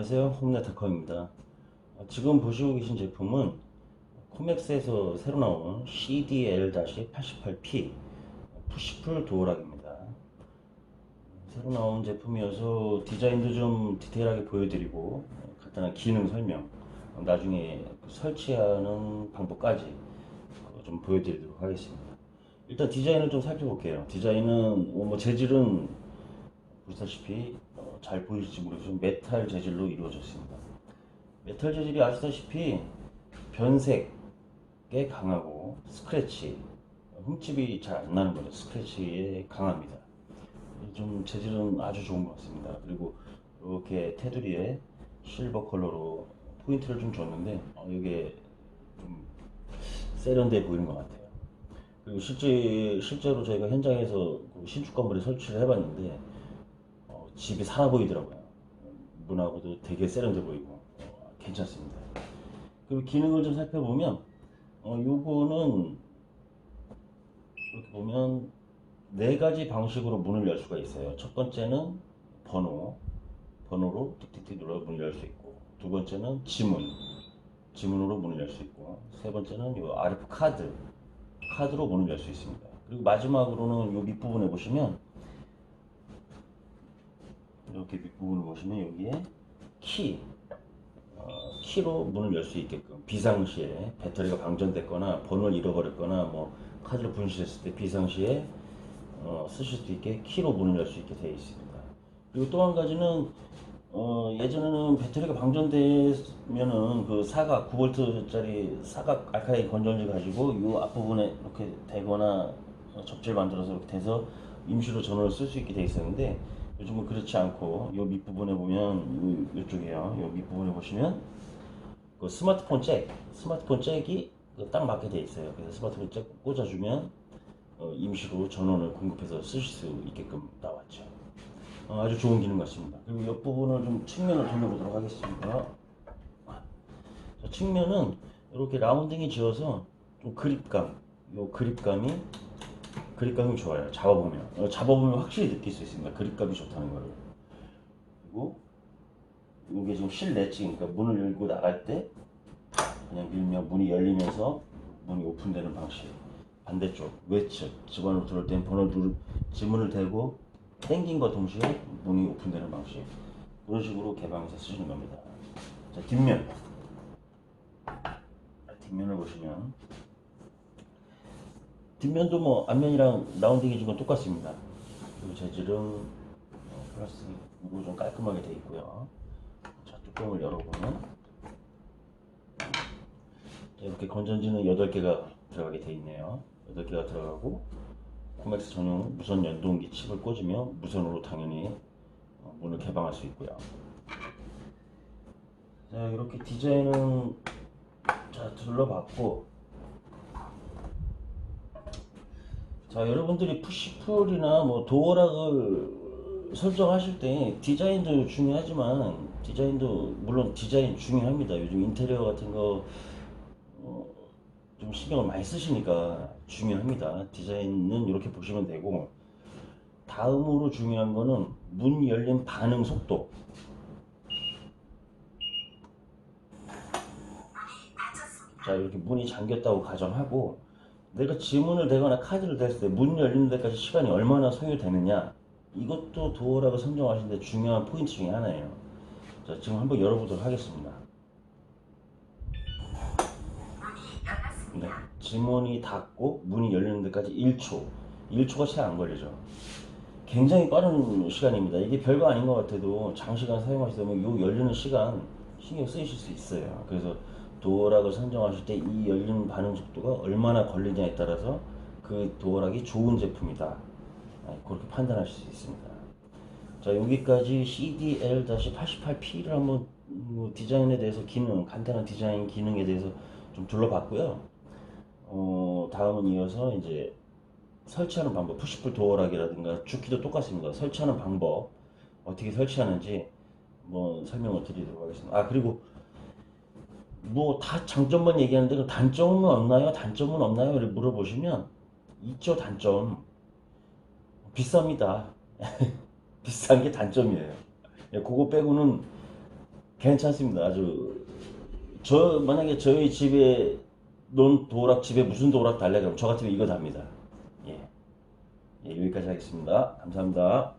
네, 안녕하세요. 홈네타커입니다. 어, 지금 보시고 계신 제품은 코맥스에서 새로 나온 CDL-88P 푸시풀 도어락입니다. 새로 나온 제품이어서 디자인도 좀 디테일하게 보여드리고 어, 간단한 기능 설명, 어, 나중에 그 설치하는 방법까지 어, 좀 보여드리도록 하겠습니다. 일단 디자인을 좀 살펴볼게요. 디자인은 어, 뭐 재질은 보시다시피 어, 잘 보이실지 모르겠지만 메탈 재질로 이루어졌습니다. 메탈 재질이 아시다시피 변색에 강하고 스크래치, 흠집이 잘 안 나는 거죠. 스크래치에 강합니다. 좀 재질은 아주 좋은 것 같습니다. 그리고 이렇게 테두리에 실버 컬러로 포인트를 좀 줬는데 어, 이게 좀 세련돼 보이는 것 같아요. 그리고 실제 실제로 저희가 현장에서 그 신축 건물에 설치를 해봤는데 어, 집이 살아 보이더라고요. 문하고도 되게 세련돼 보이고 어, 괜찮습니다. 그리고 기능을 좀 살펴보면 어, 요거는 이렇게 보면 네 가지 방식으로 문을 열 수가 있어요. 첫 번째는 번호, 번호로 틱틱틱 눌러 문을 열 수 있고 두 번째는 지문, 지문으로 문을 열 수 있고 세 번째는 요 RF 카드, 카드로 문을 열 수 있습니다. 그리고 마지막으로는 요 밑부분에 보시면 이렇게 밑부분을 보시면 여기에 키, 어, 키로 문을 열 수 있게끔 비상시에 배터리가 방전됐거나 번호를 잃어버렸거나 뭐 카드를 분실했을 때 비상시에 어, 쓰실 수 있게 키로 문을 열 수 있게 되어 있습니다. 그리고 또 한 가지는 어, 예전에는 배터리가 방전되면은 그 사각 9V짜리 사각 알카인 건전지 가지고 이 앞부분에 이렇게 대거나 어, 접지를 만들어서 이렇게 돼서 임시로 전원을 쓸 수 있게 돼 있었는데 요즘은 그렇지 않고 이 밑부분에 보면 요, 요쪽이에요. 요 밑부분에 보시면 그 스마트폰 잭, 스마트폰 잭이 그딱 맞게 돼 있어요. 그래서 스마트폰 잭 꽂아주면 어, 임시로 전원을 공급해서 쓰실 수 있게끔 나왔죠. 어, 아주 좋은 기능 같습니다. 그리고 옆부분을 좀 측면을 돌려보도록 하겠습니다. 자, 측면은 이렇게 라운딩이 지어서 좀 그립감, 요 그립감이 그립감이 좋아요. 잡아보면 어, 잡아보면 확실히 느낄 수 있습니다. 그립감이 좋다는 거를. 그리고 이게 지금 실내치, 그러니까 문을 열고 나갈 때 그냥 밀면 문이 열리면서 문이 오픈되는 방식. 반대쪽 외측 집안으로 들어올 땐 번호 누르 지문을 대고 땡긴과 동시에 문이 오픈되는 방식. 그런 식으로 개방해서 쓰시는 겁니다. 자 뒷면 뒷면을 보시면 뒷면도 뭐 앞면이랑 라운딩 해준 건 똑같습니다. 그리고 재질은 어, 플라스틱으로 좀 깔끔하게 되어 있고요. 자 뚜껑을 열어보면 자, 이렇게 건전지는 8개가 들어가게 되어 있네요. 8개가 들어가고 코맥스 전용 무선 연동기 칩을 꽂으면 무선으로 당연히 어, 문을 개방할 수 있고요. 자 이렇게 디자인은 자 둘러봤고 자 여러분들이 푸시풀이나 뭐 도어락을 설정하실 때 디자인도 중요하지만 디자인도 물론 디자인 중요합니다. 요즘 인테리어 같은 거 어, 좀 신경을 많이 쓰시니까 중요합니다. 디자인은 이렇게 보시면 되고 다음으로 중요한 거는 문 열림 반응 속도. 자 이렇게 문이 잠겼다고 가정하고 내가 지문을 대거나 카드를 댔을 때 문 열리는 데까지 시간이 얼마나 소요되느냐 이것도 도어락을 선정하시는데 중요한 포인트 중에 하나예요. 자 지금 한번 열어보도록 하겠습니다. 네, 지문이 닫고 문이 열리는 데까지 1초, 1초가 채 안 걸리죠. 굉장히 빠른 시간입니다. 이게 별거 아닌 것 같아도 장시간 사용하시다 보면 요 열리는 시간 신경 쓰이실 수 있어요. 그래서 도어락을 선정하실 때 이 열리는 반응 속도가 얼마나 걸리냐에 따라서 그 도어락이 좋은 제품이다. 아, 그렇게 판단하실 수 있습니다. 자 여기까지 CDL-88P를 한번 뭐 디자인에 대해서 기능, 간단한 디자인 기능에 대해서 좀 둘러봤고요. 어, 다음은 이어서 이제 설치하는 방법, 푸시풀 도어락이라든가 주키도 똑같습니다. 설치하는 방법, 어떻게 설치하는지 뭐 설명을 드리도록 하겠습니다. 아, 그리고 뭐 다 장점만 얘기하는데 그 단점은 없나요? 단점은 없나요? 이렇게 물어보시면 있죠, 단점. 비쌉니다. 비싼 게 단점이에요. 예, 그거 빼고는 괜찮습니다. 아주 저 만약에 저희 집에 논 도락 집에 무슨 도락 달래 그럼 저 같으면 이거 답니다. 예. 예, 여기까지 하겠습니다. 감사합니다.